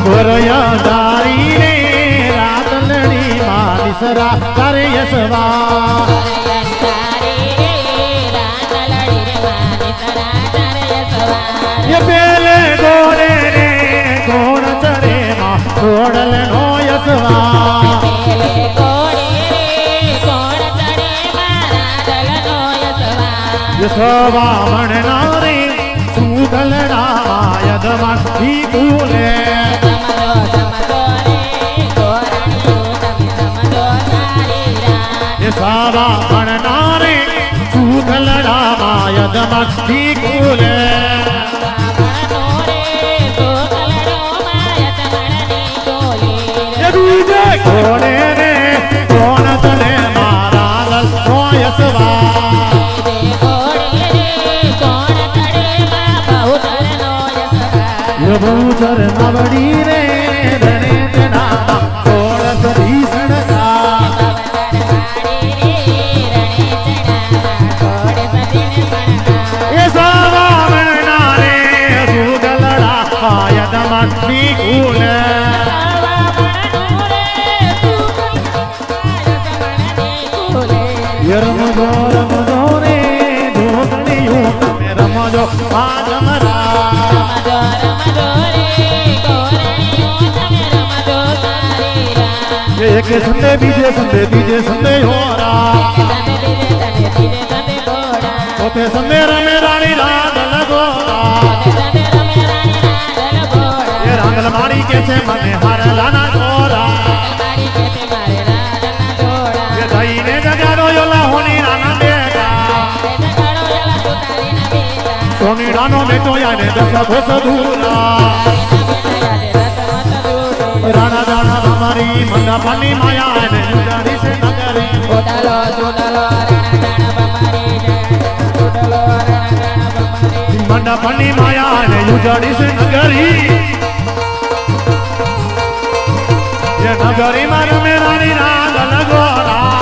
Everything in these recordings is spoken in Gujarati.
ભરયા દારી રે રાતલડી માં દિસરા તારે યસવા પેલે ગોરે રે કોણ ચરે માં કોડલ નો યસવા યસવા મણ રે, સુગલડા કોણે રે કોણ રમજો રમજો રે ઢોકળીયું તમે રમજો આજમરા એક સંદે બીજે સંદે બીજે સંદે હોરા પોતે સંદે રમે રાણી રાત લગોરા એ રાંગલ મારી કે છે મને હારલાના ચોરા એ દઈને જગાડો યોલા માયા ને છે નગરી એ નગરીમાં રમે રાણી રાગ લગોરા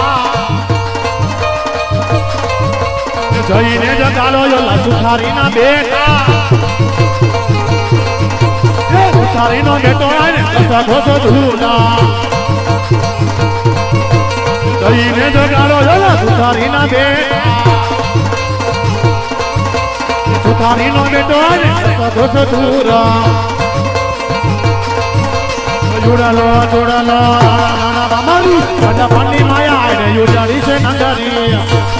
જઈને જગાલો બેટા એ સુથારીનો બેટો જઈને જગાલો યોલા સુથારીના બેટા આને કસા ઘોસો ધૂલા જોડાલો જોડાલો. નાના બામાની બધા પાણી માયા આને યોજાડી છે નગરી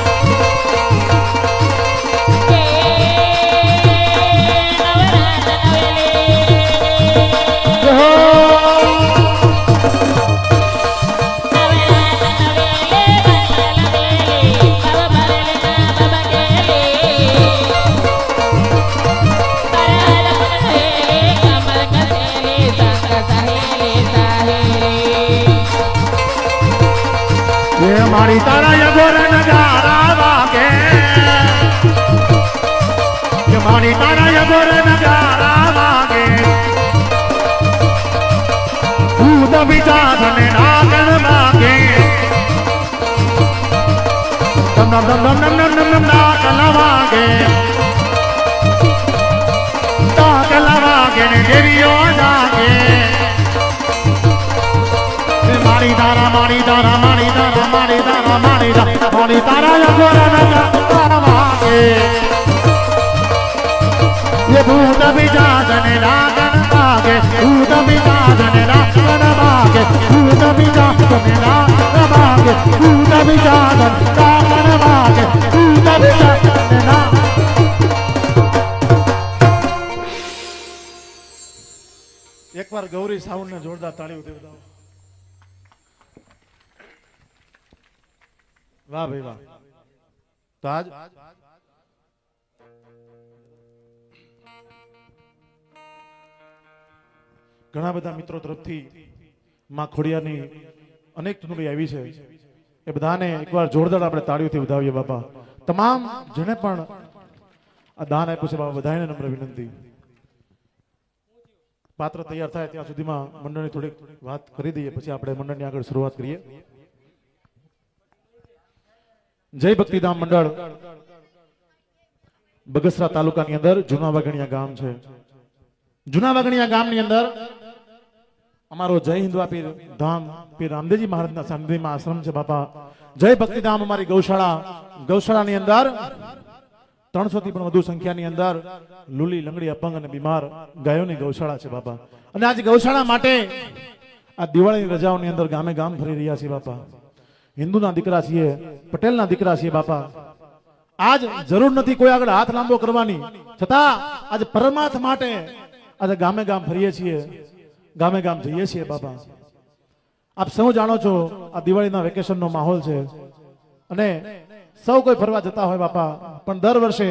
મારી તારા યગોર નગારા વાગે. મારી તારા યગોર નગારા વાગે. ભૂત વિચાર ને નાગણ વાગે. નમ નમ નમ નમ મારી તારા મારી તારા મારી એકવાર ગૌરી સાઉન્ડને જોરદાર તાળીઓ દેવડાવો વાહ ભાઈ વાહ. તો આજ ઘણા બધા મિત્રો તરફથી માં ખોડિયાની અનેક ચૂંટણી આવી છે. એ બધાને એકવાર જોરદાર આપણે તાળીઓથી વધાવીએ બાપા. તમામ જેને પણ આ દાન આપ્યું છે બાપા બધાને નમ્ર વિનંતી. પાત્ર તૈયાર થાય ત્યાં સુધીમાં મંડળની થોડીક વાત કરી દઈએ, પછી આપણે મંડળની આગળ શરૂઆત કરીએ. જય ભક્તિધામ મંડળ. બગસરા તાલુકાની અંદર જૂના વાઘણિયા ગામ છે. જૂના વાગણિયા ગામની અંદર અમારો જય હિન્દવા ધામ પીર રામદેવજી મહારાજના સાનિધ્યમાં આશ્રમ છે બાપા. જય ભક્તિધામ અમારી ગૌશાળા. ગૌશાળાની અંદર ત્રણસો થી પણ વધુ સંખ્યાની અંદર લુલી, લંગડી, અપંગ અને બીમાર ગાયોની ગૌશાળા છે બાપા. અને આજે ગૌશાળા માટે આ દિવાળીની રજાઓની અંદર ગામે ગામ ફરી રહ્યા છે બાપા. હિન્દુના દીકરા છીએ પટેલના દીકરા છીએ બાપા. આજ જરૂર નથી કોઈ આગળ હાથ લાંબો કરવાની. છતાં આજે પરમાર્થ માટે આજે ગામે ગામ ફરીએ છીએ. ગામે ગામ જઈએ છીએ બાપા. આપ સૌ જાણો છો, આ દિવાળીના વેકેશનનો માહોલ છે. અને સૌ કોઈ ફરવા જતા હોય બાપા. પણ દર વર્ષે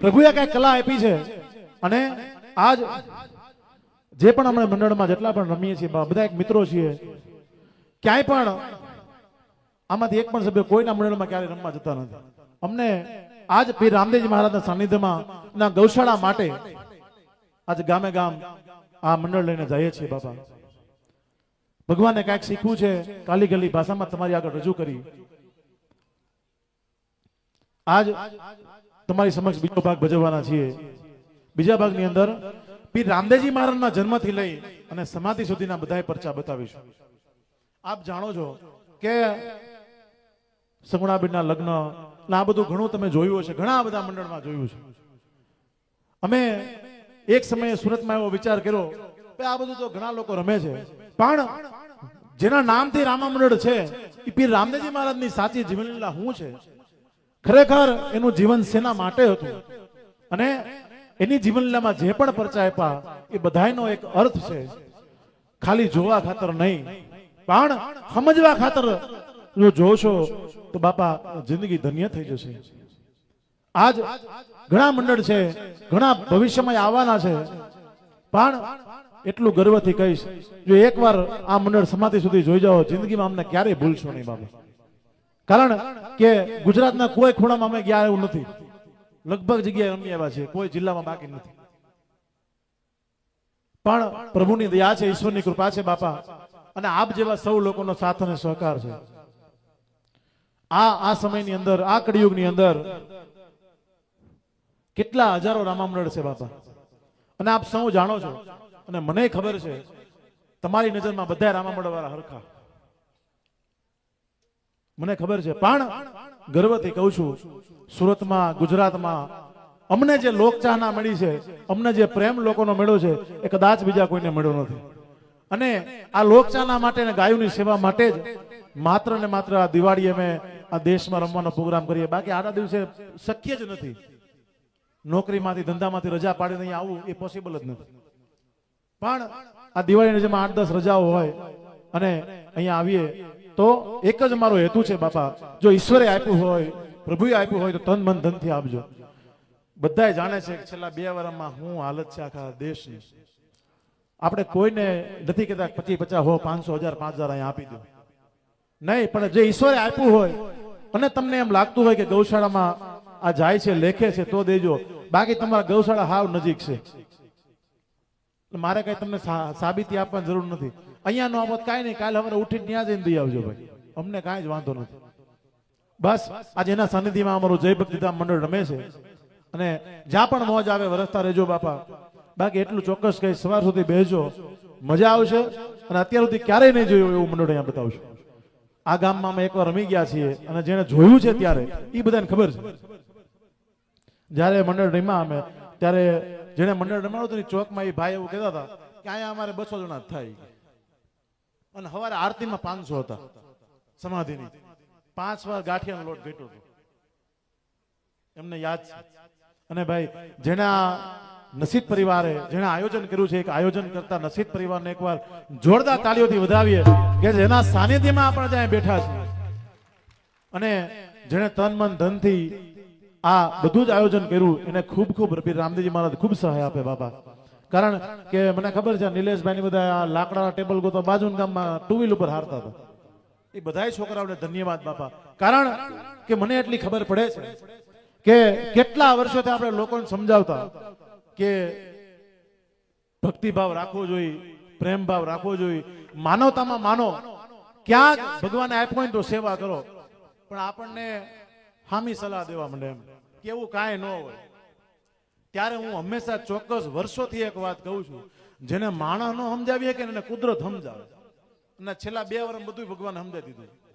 પ્રભુએ કઈ કલા આપી છે. અને આજ જે પણ અમે મંડળમાં જેટલા પણ રમીએ છીએ બધા એક મિત્રો છીએ. ક્યાંય પણ આમાંથી એક પણ સભ્ય કોઈના મંડળમાં ક્યારે રમવા જતા નથી. અમને આજ પીર રામદેવજી મહારાજના સાનિધ્યમાં ના ગૌશાળા માટે આજે ગામે ગામ આ મંડળ લઈને જઈએ છીએ બાપા. ભગવાને કાંઈક શીખવું છે કાલી ગલી ભાષામાં તમારી આગળ રજૂ કરી. આજ તમારી સમક્ષ બીજો ભાગ ભજવવાના છીએ. બીજા ભાગની અંદર પીર રામદેવજી મહારાજના જન્મથી લઈ અને સમાધિ સુધીના બધા પરચા બતાવીશું. આપ જાણો છો કે સગુણાબેનના લગ્ન આ બધું ઘણું તમે જોયું હશે, ઘણા બધા મંડળમાં જોયું છે. અમે એક સમયે સુરતમાં એવો વિચાર કર્યો કે આ બધું તો ઘણા લોકો રમે છે, પણ જેના નામથી રામા મંડળ છે એ પીર રામદેવજી મહારાજની સાચી જીવનલીલા શું છે? ખરેખર એનું જીવન સેના માટે હતું. અને એની જીવનલીલામાં જે પણ પરચા આપ્યા, એ બધાયનો એક અર્થ છે, ખાલી જોવા ખાતર નહીં, પણ સમજવા ખાતર જો જોશો તો બાપા જિંદગી ધન્ય થઈ જશે. આજ ઘણા મંડળ છે, ઘણા ભવિષ્યમાં આવવાના છે. પણ એટલું ગર્વથી કહીશ, જો એકવાર આ મંડળ સમાધિ સુધી જોઈ જાઓ, જિંદગીમાં અમને ક્યારેય ભૂલશો નહીં બાબા કારણ કે ગુજરાતના કોઈ ખૂણામાં અમે ગયા એવું નથી. લગભગ જગ્યાએ રમી આવ્યા છે કોઈ જિલ્લામાં બાકી નથી. પણ પ્રભુની દયા છે, ઈશ્વરની કૃપા છે બાપા. અને આપ જેવા સૌ લોકોનો સાથ અને સહકાર છે. આ આ સમયની અંદર, આ કળિયુગની અંદર કેટલા હજારો રામામંડળ છે બાપા. અને આપ સૌ જાણો છો, અને મને ખબર છે, તમારી નજરમાં બધા રામામંડળ વાળા હરખા. મને ખબર છે, પણ ગર્વથી કહું છું, સુરતમાં, ગુજરાતમાં, અમને જે લોકચાહના મળી છે, અમને જે પ્રેમ લોકોનો મળ્યો છે, એ કદાચ બીજા કોઈને મળ્યો નથી. અને આ લોકચાહના માટે ગાયોની સેવા માટે જ માત્ર ને માત્ર આ દિવાળી અમે આ દેશમાં રમવાનો પ્રોગ્રામ કરીએ. બાકી આના દિવસે શક્ય જ નથી. નોકરીમાંથી, ધંધામાંથી રજા પાડીને અહીંયા આવવું એ પોસિબલ જ નથી. પણ આ દિવાળીની જેમાં આઠ દસ રજાઓ હોય અને અહીંયા આવીએ, તો એક જ મારો હેતુ છે બાપા. જો ઈશ્વરે આપ્યું હોય, પ્રભુએ આપ્યું હોય, તો તન મન ધનથી આપજો. બધાય જાણે છે કે છેલ્લા બે વર્ષમાં હું હાલત છે આખા દેશની. આપણે કોઈને નથી કહેતા પચીસ પચાસ હો, પાંચસો હજાર, પાંચ હજાર અહીંયા આપી દો. નહીં, પણ જે ઈશ્વરે આપ્યું હોય, અને તમને એમ લાગતું હોય કે ગૌશાળામાં આ જાય છે, લેખે છે, તો દેજો. બાકી તમારા ગૌશાળા હાવ નજીક છે. મારે કઈ તમને સાબિતી આપવાની જરૂર નથી. અહીંયા નો આપો તો કાંઈ નહીં, કાલે અમારે ઉઠીને ત્યાં જઈને દઈ આવજો ભાઈ. અમને કાંઈ જ વાંધો નથી. બસ, આજે એના સાનિધિમાં અમારું જય ભક્તિધામ મંડળ રમે છે. અને જ્યાં પણ મોજ આવે, વરસતા રહેજો બાપા. બાકી એટલું ચોક્કસ કઈ સવાર સુધી બેસજો. મજા આવશે. અને અત્યાર સુધી ક્યારેય નહીં જોયું એવું મંડળ અહીંયા બતાવશું. આ ગામમાં અમે એકવાર રમી ગયા છીએ અને જેને જોયું છે ત્યારે એ બધાને ખબર છે. જ્યારે મંડળ રમ્યા અમે, ત્યારે જેને મંડળ રમાડું હતું ચોકમાં એ ભાઈ એવું કહેતા હતા કે અહીંયા અમારે બસો જણા થાય. અને સવારે આરતીમાં પાંચસો હતા, સમાધિની. પાંચ વાર ગાંઠિયાનો લોટ ઘટ્યો હતો. એમને યાદ છે. અને ભાઈ જેના નસીબ પરિવારે જેણે આયોજન કર્યું છે, એક આયોજન કરતા નસીબ પરિવારને એકવાર જોરદાર તાળીઓથી વધાવીએ કે જેના સાનિધ્યમાં આપણે ત્યાં બેઠા છે અને જેણે તન, મન, ધનથી આ બધું જ આયોજન કર્યું, એને ખૂબ ખૂબ રબી રામદેવજી મહારાજ ખૂબ સહાય આપે બાબા. કારણ કે મને ખબર છે નિલેશભાઈ બધા આ લાકડાના ટેબલ ગોતો બાજુ ગામમાં ટુ વ્હીલ ઉપર હારતા હતા. એ બધાય છોકરાઓને ધન્યવાદ બાપા. કારણ કે મને એટલી ખબર પડે છે કે કેટલા વર્ષોથી આપણે લોકોને સમજાવતા કે ભક્તિભાવ રાખવો જોઈએ પ્રેમ ભાવ રાખવો જોઈએ. માનવતામાં માનો, ક્યાંક ભગવાને આપ્યો તો સેવા કરો. પણ આપણને હામી સલાહ દેવા માંડે એમ. કેવું કાંઈ ન હોય. ત્યારે હું હંમેશા ચોક્કસ વર્ષોથી એક વાત કહું છું. જેને માણસ ન સમજાવીએ કે એને કુદરત સમજાવે. અને છેલ્લા બે વર્ષ બધું ભગવાન સમજાવી દીધું.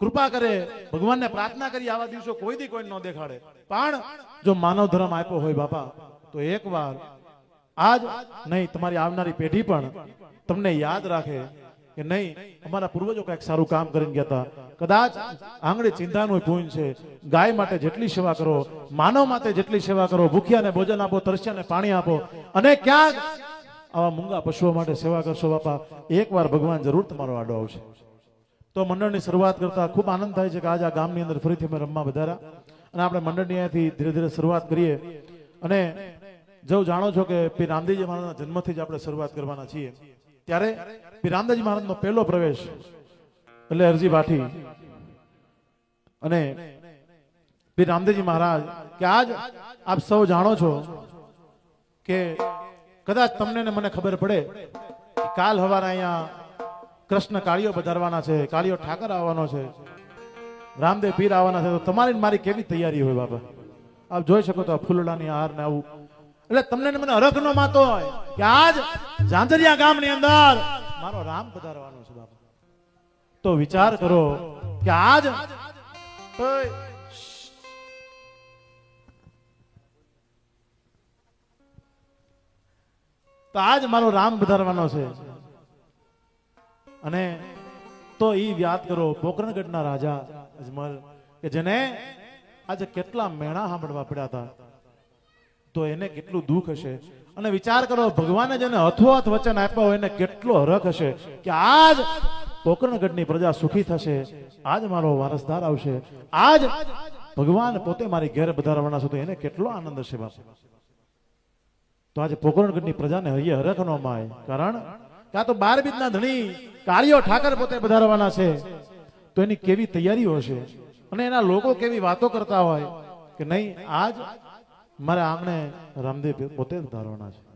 કૃપા કરે, ભગવાનને પ્રાર્થના કરી આવા દિવસો કોઈ દી કોઈ ન દેખાડે. પણ જો માનવ ધર્મ આપ્યો હોય બાપા, તો એકવાર, આજ નહીં, તમારી આવનારી પેઢી પણ તમને યાદ રાખે કે નહીં, અમારા પૂર્વજો કંઈક સારું કામ કરીને ગયા હતા. કદાચ આંગળી ચિંતાનું પૂન છે, ગાય માટે જેટલી સેવા કરો, માનવ માટે જેટલી સેવા કરો, ભૂખ્યાને ભોજન આપો, તરસ્યાને પાણી આપો, અને ક્યાંક આવા મૂંગા પશુઓ માટે સેવા કરશો બાપા, એકવાર ભગવાન જરૂર તમારો આડો આવશે. તો મંડળની શરૂઆત કરતા ખૂબ આનંદ થાય છે કે આજે આ ગામની અંદર ફરીથી અમે રમવા વધારા. અને આપણે મંડળની અહીંયાથી ધીરે ધીરે શરૂઆત કરીએ. અને જો જાણો છો કે પી. રામદેવજી મહારાજના જન્મથી જ આપણે શરૂઆત કરવાના છીએ, ત્યારે પી. રામદેવજી મહારાજનો પહેલો પ્રવેશ એટલે અરજી ભાઠી અને પી. રામદેવજી મહારાજ કે આજ આપ સૌ જાણો છો કે કદાચ તમને મને ખબર પડે કાલ હવારે અહીંયા કૃષ્ણ કાળીઓ પધારવાના છે, કાળીઓ ઠાકર આવવાનો છે, રામદેવ પીર આવવાના છે, તો તમારી મારી કેવી તૈયારી હોય બાબા આપ જોઈ શકો તો આ ફૂલડાની હાર ને આવું. એટલે તમને મને અરખ નો માતો હોય કે આજ ઝાંઝરિયા ગામની અંદર મારો રામ પધારવાનો છે બાબા તો વિચાર કરો કે આજ તો આજ મારો રામ પધારવાનો છે. અને તો એ યાદ કરો પોકરણગઢના રાજા અજમલ, કે જેને આજે કેટલા મેણા સાંભળવા પડ્યા હતા, તો એને કેટલું દુઃખ હશે. અને વિચાર કરો, ભગવાને જેને હથોહથ વચન આપ્યા હોય, એને કેટલો હરખ હશે કે આજ પોકરણગઢની પ્રજા સુખી થશે, આજ મારો વારસદાર આવશે, આજ ભગવાન પોતે મારી ઘેર પધારવાના છે, તો એને કેટલો આનંદ હશે બાપુ. તો આજે પોકરણગઢની પ્રજાને હૈયે હરખ નો માય, કારણ કે તો બાર બીજના ધણી, કાળીઓ ઠાકર પોતે પધારવાના છે. તો એની કેવી તૈયારીઓ હશે અને એના લોકો કેવી વાતો કરતા હોય? કે નહીં, આજ મારે આંગણે રામદેવ પોતે પધારવાના છે.